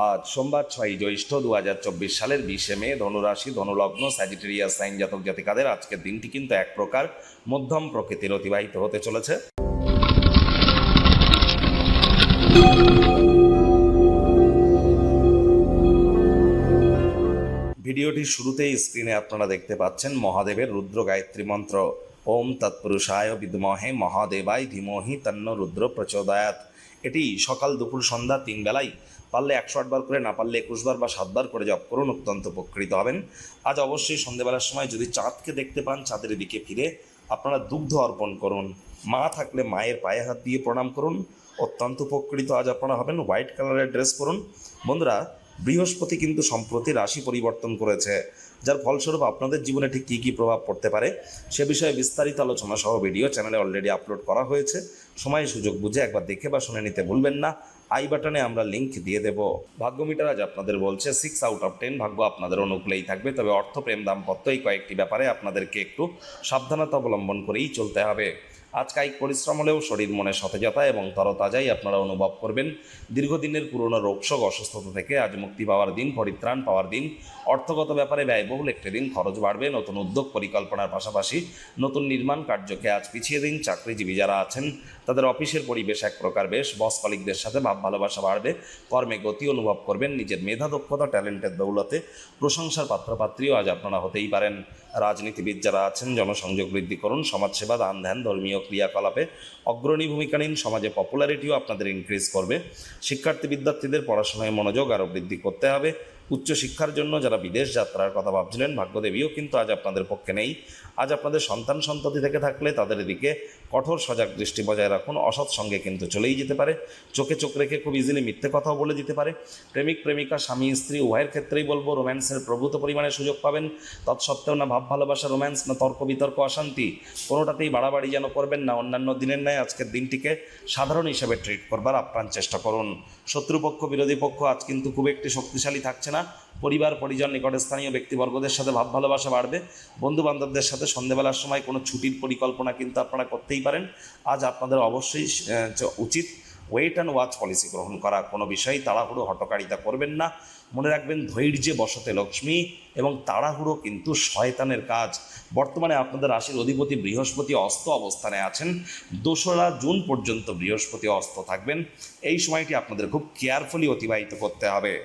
আজ সোমবার ছয় জ্যৈষ্ঠ দু হাজার চব্বিশ সালের বিশে মে ধনুরাশি, ধনুলগ্ন স্যাজিটেরিয়াস সাইন জাতক জাতিকাদের আজকের দিনটি কিন্তু এক প্রকার মধ্যম প্রকৃতির অতিবাহিত হতে চলেছে। ভিডিওটির শুরুতেই স্ক্রিনে আপনারা দেখতে পাচ্ছেন মহাদেবের রুদ্র গায়ত্রী মন্ত্র। ওম তৎপুরুষায় বিদ্মহে মহাদেবায় ধীমহি তন্ন রুদ্র প্রচোদয়াত এটি সকাল দুপুর সন্ধ্যা তিন বেলায় পারলে একশো আটবার করে, না পারলে একুশবার বা সাতবার করে জপ করুন, অত্যন্ত উপকৃত হবেন। আজ অবশ্যই সন্ধ্যেবেলার সময় যদি চাঁদকে দেখতে পান, চাঁদের দিকে ফিরে আপনারা দুগ্ধ অর্পণ করুন। মা থাকলে মায়ের পায়ে হাত দিয়ে প্রণাম করুন। অত্যন্ত উপকৃত আজ আপনারা হবেন, হোয়াইট কালারের ড্রেস করুন বন্ধুরা বৃহস্পতি কিন্তু সম্প্রতি রাশি পরিবর্তন করেছে, যার ফলস্বরূপ আপনাদের জীবনে ঠিক কী কী প্রভাব পড়তে পারে সে বিষয়ে বিস্তারিত আলোচনা সহ ভিডিও চ্যানেলে অলরেডি আপলোড করা হয়েছে। সময় সুযোগ বুঝে একবার দেখে বা শুনে নিতে ভুলবেন না। আই বাটনে আমরা লিঙ্ক দিয়ে দেব। ভাগ্য মিটার আজ আপনাদের বলছে সিক্স আউট অফ টেন ভাগ্য আপনাদের অনুকূলেই থাকবে, তবে অর্থ প্রেম দাম্পত্য এই কয়েকটি ব্যাপারে আপনাদেরকে একটু সাবধানতা অবলম্বন করেই চলতে হবে। আজ কায়িক পরিশ্রম হলেও শরীর মনে সতেজতা এবং তরতাজাই আপনারা অনুভব করবেন। দীর্ঘদিনের পুরনো রোগশোক অসুস্থতা থেকে আজ মুক্তি পাওয়ার দিন, পরিত্রাণ পাওয়ার দিন, অর্থগত ব্যাপারে ব্যয়বহুল একটি দিন, খরচ বাড়বে, নতুন উদ্যোগ পরিকল্পনার পাশাপাশি নতুন নির্মাণ কার্যকে আজ পিছিয়ে দিন চাকরিজীবী যারা আছেন। তাদের অফিসের পরিবেশ এক প্রকার বেশ, বস কলিকদের সাথে ভাব ভালোবাসা বাড়বে, কর্মে গতি অনুভব করবেন, নিজের মেধা, দক্ষতা, ট্যালেন্টের দৌলতে প্রশংসার পাত্রপাত্রীও আজ আপনারা হতেই পারেন। রাজনীতিবিদ যারা আছেন, জনসংযোগ বৃদ্ধি করুন, সমাজসেবা, দান ধ্যান, ধর্মীয় ক্রিয়াকলাপে অগ্রণী ভূমিকা নিন, সমাজে পপুলারিটিও আপনাদের ইনক্রিজ করবে। শিক্ষার্থী বিদ্যার্থীদের পড়াশোনায় মনোযোগ আরও বৃদ্ধি করতে হবে। উচ্চশিক্ষার জন্য যারা বিদেশ যাত্রার কথা ভাবছিলেন, ভাগ্যদেবীও কিন্তু আজ আপনাদের পক্ষে নেই। আজ আপনাদের সন্তান সন্ততি থেকে থাকলে তাদের দিকে কঠোর সজাগ দৃষ্টি বজায় রাখুন। অসৎ সঙ্গে কিন্তু চলেই যেতে পারে। চোখে চোখ রেখে খুব ইজিলি মিথ্যে কথাও বলে দিতে পারে। প্রেমিক, প্রেমিকা, স্বামী, স্ত্রী, উভয়ের ক্ষেত্রেই বলব রোম্যান্সের প্রভূত পরিমাণে সুযোগ পাবেন। তৎসত্ত্বেও না ভাব ভালোবাসা রোম্যান্স না তর্ক, বিতর্ক, অশান্তি, কোনোটাতেই বাড়াবাড়ি যেন করবেন না। অন্যান্য দিনের ন্যায় আজকের দিনটিকে সাধারণ হিসেবে ট্রিট করবার আপ্রাণ চেষ্টা করুন। শত্রুপক্ষ, বিরোধী পক্ষ আজ কিন্তু খুব একটি শক্তিশালী থাকছে না। পরিবার, পরিজন, নিকটস্থানীয় ব্যক্তিবর্গদের সাথে ভাব ভালোবাসা বাড়বে। বন্ধু বান্ধবদের সাথে সন্ধেবেলার সময় কোনো ছুটির পরিকল্পনা কিন্তু আপনারা করতেই পারেন। আজ আপনাদের অবশ্যই উচিত ওয়েট অ্যান্ড ওয়াচ পলিসি গ্রহণ করা, কোনো বিষয়েই তাড়াহুড়ো হটকারিতা করবেন না। মনে রাখবেন ধৈর্যে বসতে লক্ষ্মী এবং তাড়াহুড়ো কিন্তু শয়তানের কাজ। বর্তমানে আপনাদের রাশির অধিপতি বৃহস্পতি অস্ত অবস্থানে আছেন। দোসরা জুন পর্যন্ত বৃহস্পতি অস্ত থাকবেন। এই সময়টি আপনাদের খুব কেয়ারফুলি অতিবাহিত করতে হবে।